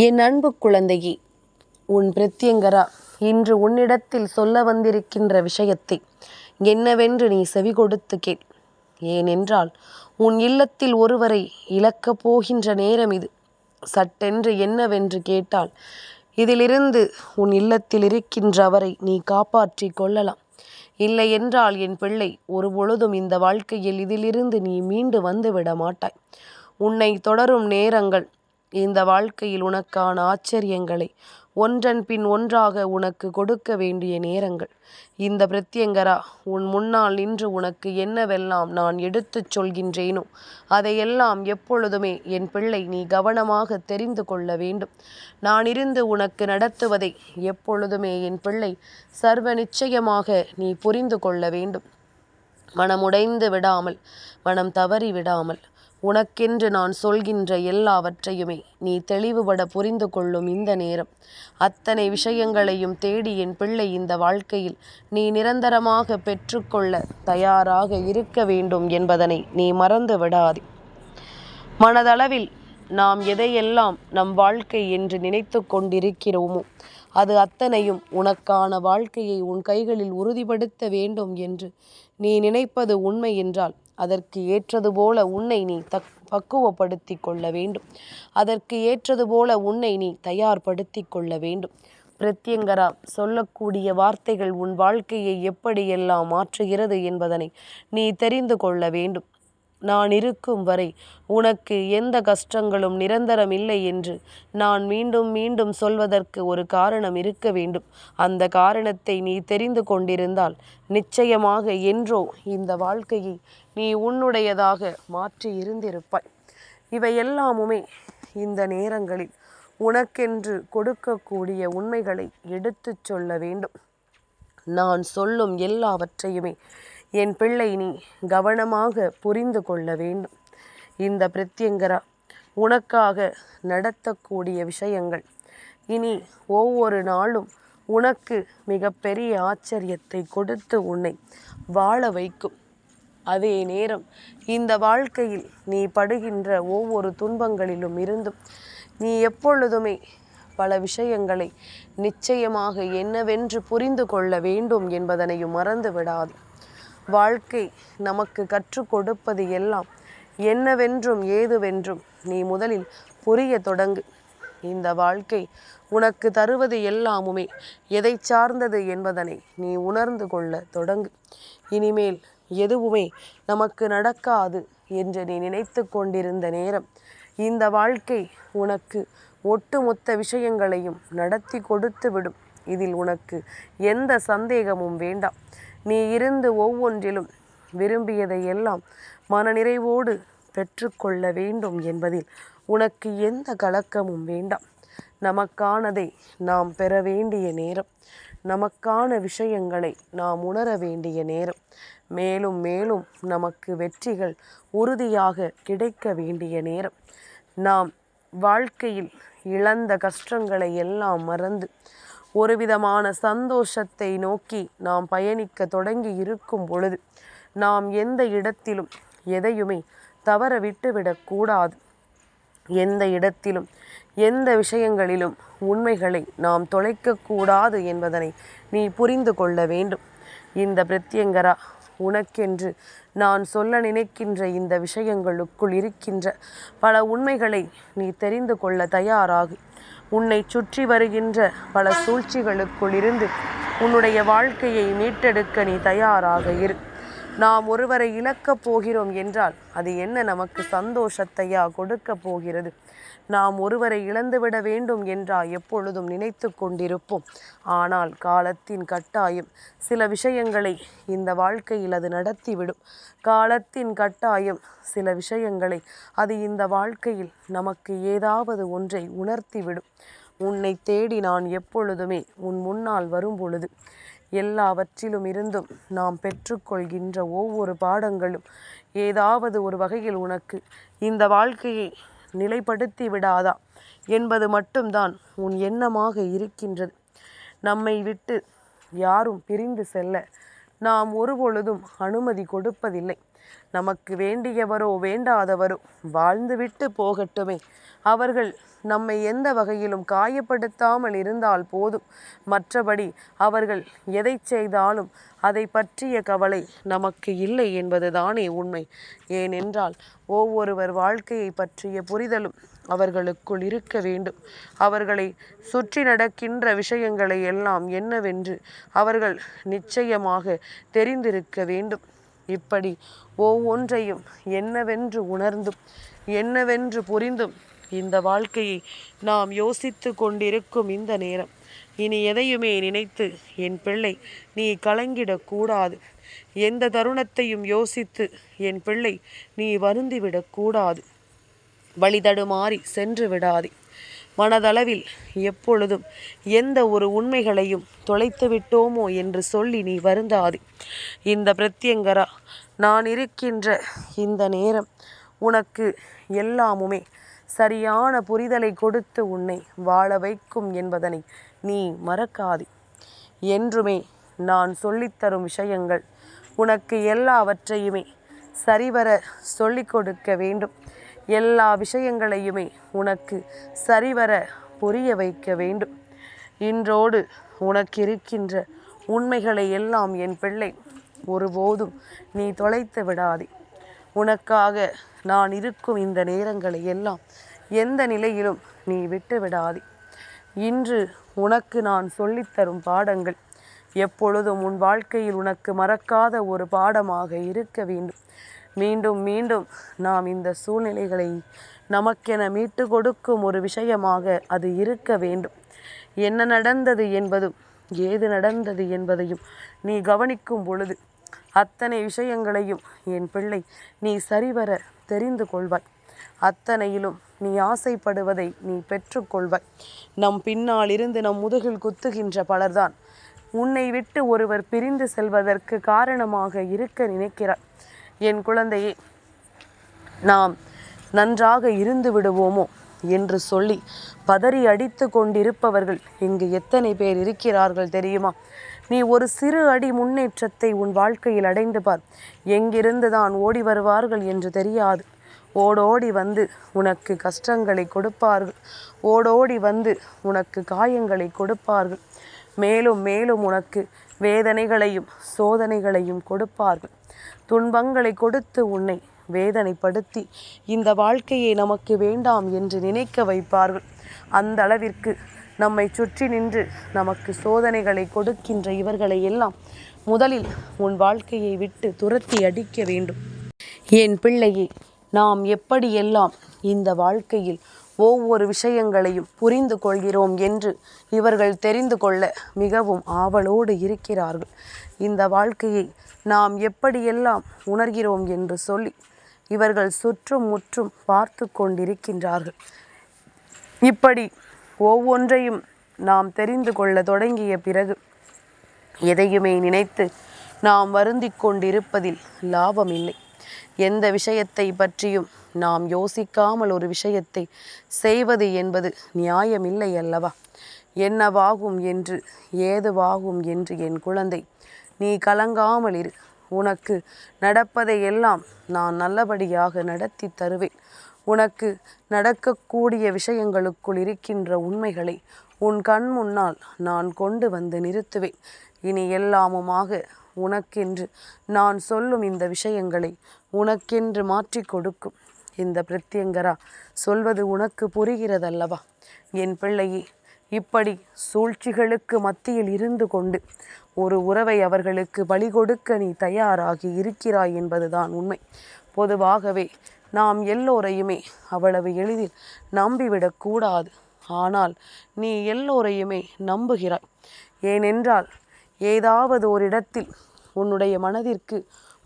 என் அன்பு குழந்தையே உன் பிரத்யங்கரா இன்று உன்னிடத்தில் சொல்ல வந்திருக்கின்ற விஷயத்தை என்னவென்று நீ செவி கொடுத்து கேள். ஏனென்றால் உன் இல்லத்தில் ஒருவரை இழக்கப் போகின்ற நேரம் இது. சட்டென்று என்னவென்று கேட்டால் இதிலிருந்து உன் இல்லத்தில் இருக்கின்ற அவரை நீ காப்பாற்றி கொள்ளலாம். இல்லை என்றால் என் பிள்ளை ஒரு பொழுதும் இந்த வாழ்க்கையில் இதிலிருந்து நீ மீண்டு வந்துவிட மாட்டாய். உன்னை தொடரும் நேரங்கள் இந்த வாழ்க்கையில் உனக்கான ஆச்சரியங்களை ஒன்றன் பின் ஒன்றாக உனக்கு கொடுக்க வேண்டிய நேரங்கள். இந்த பிரத்யங்கரா உன் முன்னால் நின்று உனக்கு என்னவெல்லாம் நான் எடுத்துச் சொல்கின்றேனோ அதையெல்லாம் எப்பொழுதுமே என் பிள்ளை நீ கவனமாக தெரிந்து கொள்ள வேண்டும். நான் இருந்து உனக்கு நடத்துவதை எப்பொழுதுமே என் பிள்ளை சர்வ நிச்சயமாக நீ புரிந்து கொள்ள வேண்டும். மனமுடைந்து விடாமல் மனம் தவறி விடாமல் உனக்கென்று நான் சொல்கின்ற எல்லாவற்றையுமே நீ தெளிவுபட புரிந்து கொள்ளும் இந்த நேரம். அத்தனை விஷயங்களையும் தேடி என் பிள்ளை இந்த வாழ்க்கையில் நீ நிரந்தரமாக பெற்றுக்கொள்ள தயாராக இருக்க வேண்டும் என்பதனை நீ மறந்து விடாதே. மனதளவில் நாம் எதையெல்லாம் நம் வாழ்க்கை என்று நினைத்து கொண்டிருக்கிறோமோ அது அத்தனையும் உனக்கான வாழ்க்கையை உன் கைகளில் உறுதிப்படுத்த வேண்டும் என்று நீ நினைப்பது உண்மை என்றால் அதற்கு ஏற்றது போல உன்னை நீ தக் பக்குவப்படுத்தி கொள்ள வேண்டும். அதற்கு ஏற்றது போல உன்னை நீ தயார்படுத்தி கொள்ள வேண்டும். பிரத்யங்கரா சொல்லக்கூடிய வார்த்தைகள் உன் வாழ்க்கையை எப்படியெல்லாம் மாற்றுகிறது என்பதனை நீ தெரிந்து கொள்ள வேண்டும். நான் இருக்கும் வரை உனக்கு எந்த கஷ்டங்களும் நிரந்தரம் இல்லை என்று நான் மீண்டும் மீண்டும் சொல்வதற்கு ஒரு காரணம் இருக்க வேண்டும். அந்த காரணத்தை நீ தெரிந்து கொண்டிருந்தால் நிச்சயமாக என்றோ இந்த வாழ்க்கையை நீ உன்னுடையதாக மாற்றி இருந்திருப்பாய். இவை எல்லாமுமே இந்த நேரங்களில் உனக்கென்று கொடுக்கக்கூடிய உண்மைகளை எடுத்துச் சொல்ல வேண்டும். நான் சொல்லும் எல்லாவற்றையுமே என் பிள்ளை நீ கவனமாக புரிந்து கொள்ள வேண்டும். இந்த பிரத்யங்கரா உனக்காக நடத்தக்கூடிய விஷயங்கள். இனி ஒவ்வொரு நாளும் உனக்கு மிகப்பெரிய ஆச்சரியத்தை கொடுத்து உன்னை வாழ வைக்கும். அதே நேரம் இந்த வாழ்க்கையில் நீ படுகின்ற ஒவ்வொரு துன்பங்களிலும் இருந்தும் நீ எப்பொழுதுமே பல விஷயங்களை நிச்சயமாக என்னவென்று புரிந்து கொள்ள வேண்டும் என்பதனையும் மறந்து விடாது. வாழ்க்கை நமக்கு கற்றுக் கொடுப்பது எல்லாம் என்னவென்றும் ஏதுவென்றும் நீ முதலில் புரிய தொடங்கு. இந்த வாழ்க்கை உனக்கு தருவது எல்லாமுமே எதை சார்ந்தது என்பதனை நீ உணர்ந்து கொள்ள தொடங்கு. இனிமேல் எதுவுமே நமக்கு நடக்காது என்று நீ நினைத்து கொண்டிருந்த நேரம். இந்த வாழ்க்கை உனக்கு ஒட்டுமொத்த விஷயங்களையும் நடத்தி கொடுத்து விடும். இதில் உனக்கு எந்த சந்தேகமும் வேண்டாம். நீ இருந்து ஒவ்வொன்றிலும் விரும்பியதை எல்லாம் மனநிறைவோடு பெற்றுக்கொள்ள வேண்டும் என்பதில் உனக்கு எந்த கலக்கமும் வேண்டாம். நமக்கானதை நாம் பெற வேண்டிய நேரம். நமக்கான விஷயங்களை நாம் உணர வேண்டிய நேரம். மேலும் மேலும் நமக்கு வெற்றிகள் உறுதியாக கிடைக்க வேண்டிய நேரம். நாம் வாழ்க்கையில் இழந்த கஷ்டங்களை எல்லாம் மறந்து ஒரு விதமான சந்தோஷத்தை நோக்கி நாம் பயணிக்க தொடங்கி இருக்கும் பொழுது நாம் எந்த இடத்திலும் எதையுமே தவற விட்டுவிடக்கூடாது எந்த இடத்திலும் எந்த விஷயங்களிலும் உண்மைகளை நாம் தொலைக்கக்கூடாது என்பதனை நீ புரிந்து கொள்ள வேண்டும். இந்த பிரத்யங்கரா உனக்கென்று நான் சொல்ல நினைக்கின்ற இந்த விஷயங்களுக்குள் இருக்கின்ற பல உண்மைகளை நீ தெரிந்து கொள்ள தயாராகு. உன்னை சுற்றி வருகின்ற பல சூழ்ச்சிகளுக்குள் இருந்து உன்னுடைய வாழ்க்கையை மீட்டெடுக்க நீ தயாராக இரு. நாம் ஒருவரை இழக்கப் போகிறோம் என்றால் அது என்ன நமக்கு சந்தோஷத்தையா கொடுக்க போகிறது? நாம் ஒருவரை இழந்துவிட வேண்டும் என்றா எப்பொழுதும் நினைத்து கொண்டிருப்போம். ஆனால் காலத்தின் கட்டாயம் சில விஷயங்களை இந்த வாழ்க்கையில் அது நடத்திவிடும். காலத்தின் கட்டாயம் சில விஷயங்களை அது இந்த வாழ்க்கையில் நமக்கு ஏதாவது ஒன்றை உணர்த்திவிடும். உன்னை தேடி நான் எப்பொழுதுமே உன் முன்னால் வரும் பொழுது எல்லாவற்றிலும் இருந்தும் நாம் பெற்றுக்கொள்கின்ற ஒவ்வொரு பாடங்களும் ஏதாவது ஒரு வகையில் உனக்கு இந்த வாழ்க்கையை நிலைப்படுத்தி விடாதா என்பது மட்டும்தான் உன் எண்ணமாக இருக்கின்றது. நம்மை விட்டு யாரும் பிரிந்து செல்ல நாம் ஒருபொழுதும் அனுமதி கொடுப்பதில்லை. நமக்கு வேண்டியவரோ வேண்டாதவரோ வாழ்ந்துவிட்டு போகட்டுமே. அவர்கள் நம்மை எந்த வகையிலும் காயப்படுத்தாமல் இருந்தால் போதும். மற்றபடி அவர்கள் எதை செய்தாலும் அதை பற்றிய கவலை நமக்கு இல்லை என்பதுதானே உண்மை. ஏனென்றால் ஒவ்வொருவர் வாழ்க்கையை பற்றிய புரிதலும் அவர்களுக்குள் இருக்க வேண்டும். அவர்களை சுற்றி நடக்கின்ற விஷயங்களை எல்லாம் என்னவென்று அவர்கள் நிச்சயமாக தெரிந்திருக்க வேண்டும். இப்படி ஒவ்வொன்றையும் என்னவென்று உணர்ந்தும் என்னவென்று புரிந்தும் இந்த வாழ்க்கையை நாம் யோசித்து கொண்டிருக்கும் இந்த நேரம். இனி எதையுமே நினைத்து என் பிள்ளை நீ கலங்கிடக்கூடாது எந்த தருணத்தையும் யோசித்து என் பிள்ளை நீ வருந்திவிடக்கூடாது வழிதடுமாறி சென்று விடாதே. மனதளவில் எப்பொழுதும் எந்த ஒரு உண்மைகளையும் தொலைத்து விட்டோமோ என்று சொல்லி நீ வருந்தாது. இந்த பிரத்யங்கரா நான் இருக்கின்ற இந்த நேரம் உனக்கு எல்லாமுமே சரியான புரிதலை கொடுத்து உன்னை வாழ வைக்கும் என்பதனை நீ மறக்காது. என்றுமே நான் சொல்லித்தரும் விஷயங்கள் உனக்கு எல்லாவற்றையுமே சரிவர சொல்லிக் கொடுக்க வேண்டும். எல்லா விஷயங்களையுமே உனக்கு சரிவர புரிய வைக்க வேண்டும். இன்றோடு உனக்கு இருக்கின்ற உண்மைகளை எல்லாம் என் பிள்ளை ஒருபோதும் நீ தொலைத்து விடாதே. உனக்காக நான் இருக்கும் இந்த நேரங்களை எல்லாம் எந்த நிலையிலும் நீ விட்டு விடாதே. இன்று உனக்கு நான் சொல்லித்தரும் பாடங்கள் எப்பொழுதும் உன் வாழ்க்கையில் உனக்கு மறக்காத ஒரு பாடமாக இருக்க வேண்டும். மீண்டும் மீண்டும் நாம் இந்த சூழ்நிலைகளை நமக்கென மீட்டு கொடுக்கும் ஒரு விஷயமாக அது இருக்க வேண்டும். என்ன நடந்தது என்பதும் ஏது நடந்தது என்பதையும் நீ கவனிக்கும் பொழுது அத்தனை விஷயங்களையும் என் பிள்ளை நீ சரிவர தெரிந்து கொள்வாய். அத்தனையிலும் நீ ஆசைப்படுவதை நீ பெற்றுக்கொள்வாய் நம் பின்னால் இருந்து நம் முதுகில் குத்துகின்ற பலர்தான் உன்னை விட்டு ஒருவர் பிரிந்து செல்வதற்கு காரணமாக இருக்க நினைக்கிறார். என் குழந்தையே நாம் நன்றாக இருந்து விடுவோமோ என்று சொல்லி பதறி அடித்து கொண்டிருப்பவர்கள் இங்கு எத்தனை பேர் இருக்கிறார்கள் தெரியுமா? நீ ஒரு சிறு அடி முன்னேற்றத்தை உன் வாழ்க்கையில் அடைந்து பார். எங்கிருந்து தான் ஓடி வருவார்கள் என்று தெரியாது. ஓடோடி வந்து உனக்கு கஷ்டங்களை கொடுப்பார்கள். ஓடோடி வந்து உனக்கு காயங்களை கொடுப்பார்கள். மேலும் மேலும் உனக்கு வேதனைகளையும் சோதனைகளையும் கொடுப்பார்கள். துன்பங்களை கொடுத்து உன்னை வேதனைப்படுத்தி இந்த வாழ்க்கையை நமக்கு வேண்டாம் என்று நினைக்க வைப்பார்கள். அந்த அளவிற்கு நம்மை சுற்றி நின்று நமக்கு சோதனைகளை கொடுக்கின்ற இவர்களை எல்லாம் முதலில் உன் வாழ்க்கையை விட்டு துரத்தி அடிக்க வேண்டும். என் பிள்ளையே நாம் எப்படியெல்லாம் இந்த வாழ்க்கையில் ஒவ்வொரு விஷயங்களையும் புரிந்து கொள்கிறோம் என்று இவர்கள் தெரிந்து கொள்ள மிகவும் ஆவலோடு இருக்கிறார்கள். இந்த வாழ்க்கையை நாம் எப்படியெல்லாம் உணர்கிறோம் என்று சொல்லி இவர்கள் சுற்றும் முற்றும் பார்த்து கொண்டிருக்கின்றார்கள். இப்படி ஒவ்வொன்றையும் நாம் தெரிந்து கொள்ள தொடங்கிய பிறகு எதையுமே நினைத்து நாம் வருந்தி கொண்டிருப்பதில் லாபமில்லை. எந்த விஷயத்தை பற்றியும் நாம் யோசிக்காமல் ஒரு விஷயத்தை செய்வது என்பது நியாயமில்லை அல்லவா? என்னவாகும் என்று ஏதுவாகும் என்று என் குழந்தை நீ கலங்காமல் இரு. உனக்கு நடப்பதை எல்லாம் நான் நல்லபடியாக நடத்தி தருவேன். உனக்கு நடக்கக்கூடிய விஷயங்களுக்குள் இருக்கின்ற உண்மைகளை உன் கண் முன்னால் நான் கொண்டு வந்து நிறுத்துவேன். இனி எல்லாமுமாக உனக்கென்று நான் சொல்லும் இந்த விஷயங்களை உனக்கென்று மாற்றி கொடுக்கும். இந்த பிரத்யங்கரா சொல்வது உனக்கு புரிகிறதல்லவா? என் பிள்ளையே இப்படி சூழ்ச்சிகளுக்கு மத்தியில் இருந்து கொண்டு ஒரு உறவை அவர்களுக்கு பலி கொடுக்க நீ தயாராகி இருக்கிறாய் என்பதுதான் உண்மை. பொதுவாகவே நாம் எல்லோரையுமே அவ்வளவு எளிதில் நம்பிவிடக்கூடாது ஆனால் நீ எல்லோரையுமே நம்புகிறாய். ஏனென்றால் ஏதாவது ஒரு இடத்தில் உன்னுடைய மனதிற்கு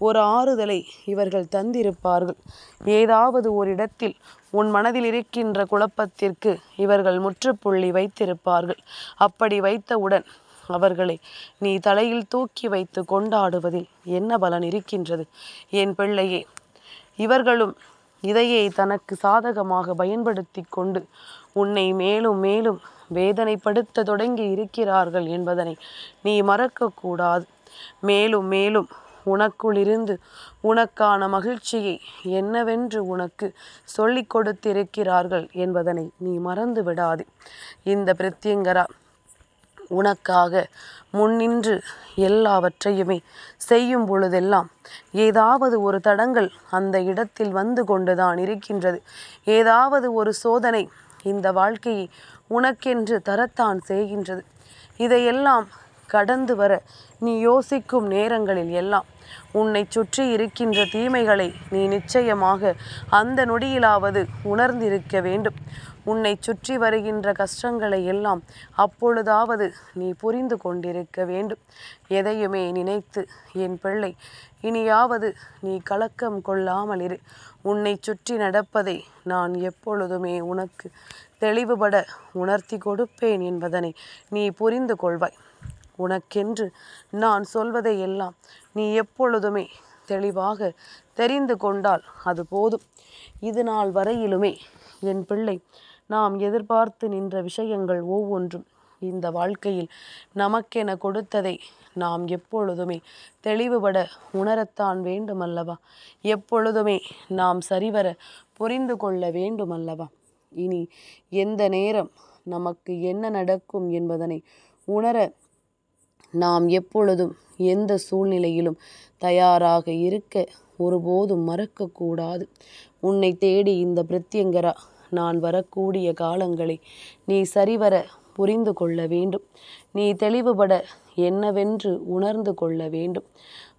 ஒரு ஆறுதலை இவர்கள் தந்திருப்பார்கள். ஏதாவது ஒரு இடத்தில் உன் மனதில் இருக்கின்ற குழப்பத்திற்கு இவர்கள் முற்றுப்புள்ளி வைத்திருப்பார்கள். அப்படி வைத்தவுடன் அவர்களை நீ தலையில் தூக்கி வைத்து கொண்டாடுவதில் என்ன பலன் இருக்கின்றது? என் பிள்ளையே இவர்களும் இதையே தனக்கு சாதகமாக பயன்படுத்தி கொண்டு உன்னை மேலும் மேலும் வேதனைப்படுத்த தொடங்கி இருக்கிறார்கள் என்பதனை நீ மறக்கக்கூடாது மேலும் மேலும் உனக்குள்ளிருந்து உனக்கான மகிழ்ச்சியை என்னவென்று உனக்கு சொல்லிக் கொடுத்திருக்கிறார்கள் என்பதனை நீ மறந்து விடாதே. இந்த பிரத்யங்கரா உனக்காக முன்னின்று எல்லாவற்றையுமே செய்யும் பொழுதெல்லாம் ஏதாவது ஒரு தடங்கள் அந்த இடத்தில் வந்து கொண்டுதான் இருக்கின்றது. ஏதாவது ஒரு சோதனை இந்த வாழ்க்கையை உனக்கென்று தரத்தான் செய்கின்றது. இதையெல்லாம் கடந்து வர நீ யோசிக்கும் நேரங்களில் எல்லாம் உன்னை சுற்றி இருக்கின்ற தீமைகளை நீ நிச்சயமாக அந்த நொடியிலாவது உணர்ந்திருக்க வேண்டும். உன்னை சுற்றி வருகின்ற கஷ்டங்களை எல்லாம் அப்பொழுதாவது நீ புரிந்து கொண்டிருக்க வேண்டும். எதையுமே நினைத்து என் பிள்ளை இனியாவது நீ கலக்கம் கொள்ளாமல் இரு. உன்னை சுற்றி நடப்பதை நான் எப்பொழுதுமே உனக்கு தெளிவுபட உணர்த்தி கொடுப்பேன் என்பதனை நீ புரிந்து கொள்வாய். உனக்கென்று நான் சொல்வதை எல்லாம் நீ எப்பொழுதுமே தெளிவாக தெரிந்து கொண்டால் அது போதும். இது நாள் வரையிலுமே என் பிள்ளை நாம் எதிர்பார்த்து நின்ற விஷயங்கள் ஒவ்வொன்றும் இந்த வாழ்க்கையில் நமக்கென கொடுத்ததை நாம் எப்பொழுதுமே தெளிவுபட உணரத்தான் வேண்டுமல்லவா? எப்பொழுதுமே நாம் சரிவர புரிந்து கொள்ள வேண்டுமல்லவா? இனி எந்த நேரம் நமக்கு என்ன நடக்கும் என்பதனை உணர நாம் எப்பொழுதும் எந்த சூழ்நிலையிலும் தயாராக இருக்க ஒருபோதும் மறக்கக்கூடாது. உன்னை தேடி இந்த பிரத்யங்கரா நான் வரக்கூடிய காலங்களை நீ சரிவர புரிந்து கொள்ள வேண்டும். நீ தெளிவுபட என்னவென்று உணர்ந்து கொள்ள வேண்டும்.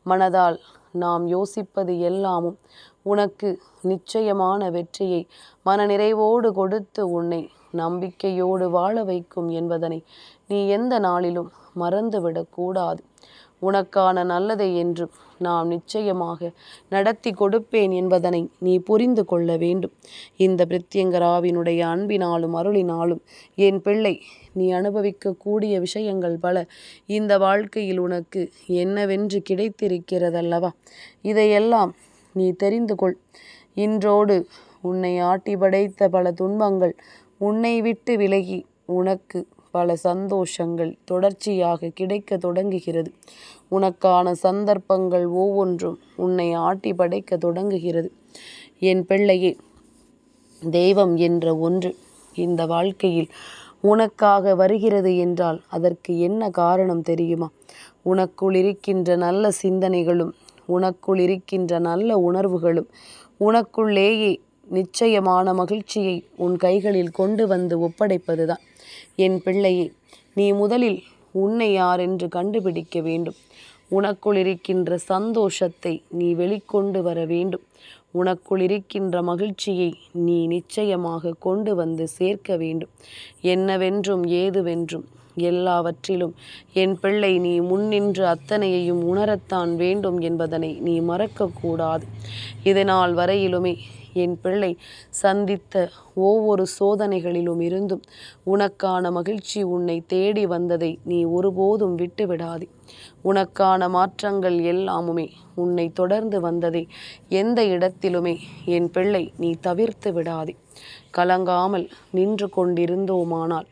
மனதால் நாம் யோசிப்பது எல்லாமும் உனக்கு நிச்சயமான வெற்றியை மனநிறைவோடு கொடுத்து உன்னை நம்பிக்கையோடு வாழ வைக்கும் என்பதனை நீ எந்த நாளிலும் மறந்துவிடக்கூடாது உனக்கான நல்லதை என்று நாம் நிச்சயமாக நடத்தி கொடுப்பேன் என்பதனை நீ புரிந்து கொள்ள வேண்டும். இந்த பிரித்யங்கராவினுடைய அன்பினாலும் அருளினாலும் என் பிள்ளை நீ அனுபவிக்கக்கூடிய விஷயங்கள் பல. இந்த வாழ்க்கையில் உனக்கு என்னவென்று கிடைத்திருக்கிறதல்லவா? இதையெல்லாம் நீ தெரிந்து கொள். இன்றோடு உன்னை ஆட்டி படைத்த பல துன்பங்கள் உன்னை விட்டு விலகி உனக்கு பல சந்தோஷங்கள் தொடர்ச்சியாக கிடைக்க தொடங்குகிறது. உனக்கான சந்தர்ப்பங்கள் ஒவ்வொன்றும் உன்னை ஆட்டி படைக்க தொடங்குகிறது. என் பிள்ளையே தெய்வம் என்ற ஒன்று இந்த வாழ்க்கையில் உனக்காக வருகிறது என்றால் அதற்கு என்ன காரணம் தெரியுமா? உனக்குள் இருக்கின்ற நல்ல சிந்தனைகளும் உனக்குள் இருக்கின்ற நல்ல உணர்வுகளும் உனக்குள்ளேயே நிச்சயமான மகிழ்ச்சியை உன் கைகளில் கொண்டு வந்து ஒப்படைப்பதுதான். என் பிள்ளையே நீ முதலில் உன்னை யார் என்று கண்டுபிடிக்க வேண்டும். உனக்குள் இருக்கின்ற சந்தோஷத்தை நீ வெளிக்கொண்டு வர வேண்டும். உனக்குள் இருக்கின்ற மகிழ்ச்சியை நீ நிச்சயமாக கொண்டு வந்து சேர்க்க வேண்டும். என்னவென்றும் ஏதுவென்றும் எல்லாவற்றிலும் என் பிள்ளை நீ முன்னின்று அத்தனையையும் உணரத்தான் வேண்டும் என்பதனை நீ மறக்கக்கூடாது. இதனால் வரையிலுமே என் பிள்ளை சந்தித்த ஒவ்வொரு சோதனைகளிலும் இருந்தும் உனக்கான மகிழ்ச்சி உன்னை தேடி வந்ததை நீ ஒருபோதும் விட்டுவிடாதே. உனக்கான மாற்றங்கள் எல்லாமுமே உன்னை தொடர்ந்து வந்ததை எந்த இடத்திலுமே என் பிள்ளை நீ தவிர்த்து விடாதே. கலங்காமல் நின்று கொண்டிருந்தோமானால்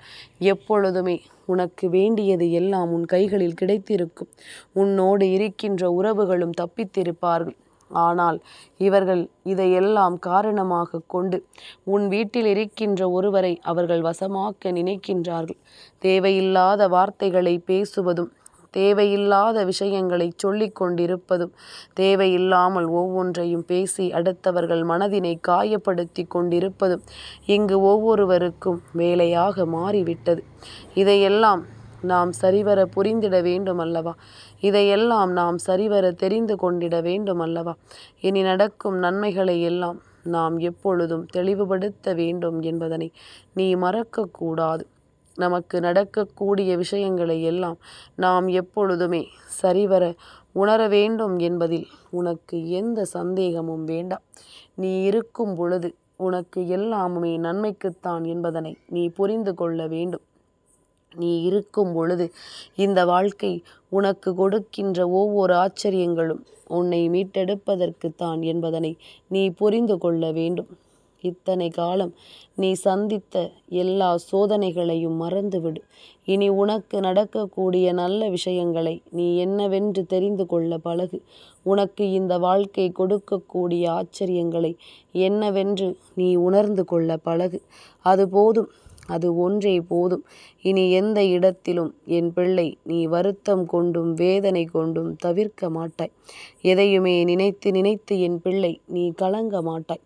எப்பொழுதுமே உனக்கு வேண்டியது எல்லாம் உன் கைகளில் கிடைத்திருக்கும். உன்னோடு இருக்கின்ற உறவுகளும் தப்பித்திருப்பார்கள். ஆனால் இவர்கள் இதையெல்லாம் காரணமாக கொண்டு உன் வீட்டில் இருக்கின்ற ஒருவரை அவர்கள் வசமாக்க நினைக்கின்றார்கள். தேவையில்லாத வார்த்தைகளை பேசுவதும் தேவையில்லாத விஷயங்களை சொல்லிக் கொண்டிருப்பதும் தேவையில்லாமல் ஒவ்வொன்றையும் பேசி அடுத்தவர்கள் மனதினை காயப்படுத்தி கொண்டிருப்பதும் இங்கு ஒவ்வொருவருக்கும் வேலையாக மாறிவிட்டது. இதையெல்லாம் நாம் சரிவர புரிந்திட வேண்டும் அல்லவா இதையெல்லாம் நாம் சரிவர தெரிந்து கொண்டிட வேண்டும் அல்லவா இனி நடக்கும் நன்மைகளை எல்லாம் நாம் எப்பொழுதும் தெளிவுபடுத்த வேண்டும் என்பதனை நீ மறக்கக்கூடாது. நமக்கு நடக்கக்கூடிய விஷயங்களை எல்லாம் நாம் எப்பொழுதுமே சரிவர உணர வேண்டும் என்பதில் உனக்கு எந்த சந்தேகமும் வேண்டாம் நீ இருக்கும் பொழுது உனக்கு எல்லாமுமே நன்மைக்குத்தான் என்பதனை நீ புரிந்து கொள்ள வேண்டும். நீ இருக்கும் பொழுது இந்த வாழ்க்கை உனக்கு கொடுக்கின்ற ஒவ்வொரு ஆச்சரியங்களும் உன்னை மீட்டெடுப்பதற்குத்தான் என்பதனை நீ புரிந்து கொள்ள வேண்டும். இத்தனை காலம் நீ சந்தித்த எல்லா சோதனைகளையும் மறந்துவிடு. இனி உனக்கு நடக்கக்கூடிய நல்ல விஷயங்களை நீ என்னவென்று தெரிந்து கொள்ள பழகு. உனக்கு இந்த வாழ்க்கை கொடுக்கக்கூடிய ஆச்சரியங்களை என்னவென்று நீ உணர்ந்து கொள்ள பழகு. அது போதும். அது ஒன்றே போதும். இனி எந்த இடத்திலும் என் பிள்ளை நீ வருத்தம் கொண்டும் வேதனை கொண்டும் தவிர்க்க மாட்டாய். எதையுமே நினைத்து நினைத்து என் பிள்ளை நீ கலங்க மாட்டாய்.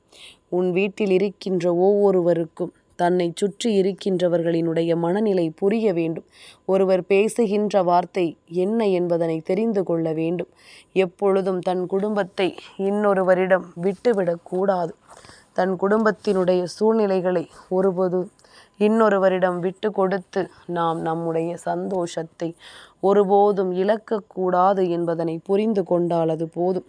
உன் வீட்டில் இருக்கின்ற ஒவ்வொருவருக்கும் தன்னை சுற்றி இருக்கின்றவர்களினுடைய மனநிலை புரிய வேண்டும். ஒருவர் பேசுகின்ற வார்த்தை என்ன என்பதனை தெரிந்து கொள்ள வேண்டும். எப்பொழுதும் தன் குடும்பத்தை இன்னொருவரிடம் விட்டுவிடக்கூடாது தன் குடும்பத்தினுடைய சூழ்நிலைகளை ஒருபோது இன்னொருவரிடம் விட்டு கொடுத்து நாம் நம்முடைய சந்தோஷத்தை ஒருபோதும் இழக்கக்கூடாது என்பதனை புரிந்து கொண்டால் அது போதும்.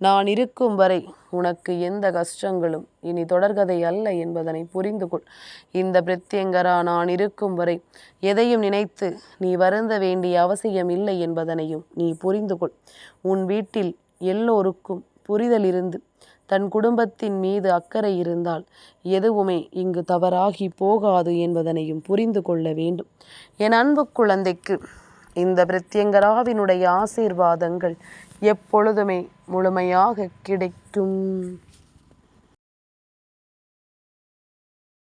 நான் இருக்கும் வரை உனக்கு எந்த கஷ்டங்களும் இனி தொடர்கதை அல்ல என்பதனை புரிந்து கொள். இந்த பிரத்யங்கரா நான் இருக்கும் வரை எதையும் நினைத்து நீ வருந்த வேண்டிய அவசியம் இல்லை என்பதனையும் நீ புரிந்து கொள். உன் வீட்டில் எல்லோருக்கும் புரிதல் இருந்து தன் குடும்பத்தின் மீது அக்கறை இருந்தால் எதுவுமே இங்கு தவறாகி போகாது என்பதனையும் புரிந்து கொள்ள வேண்டும். என் அன்பு குழந்தைக்கு இந்த பிரத்யங்கராவினுடைய ஆசீர்வாதங்கள் எப்பொழுதுமே முழுமையாக கிடைக்கும்.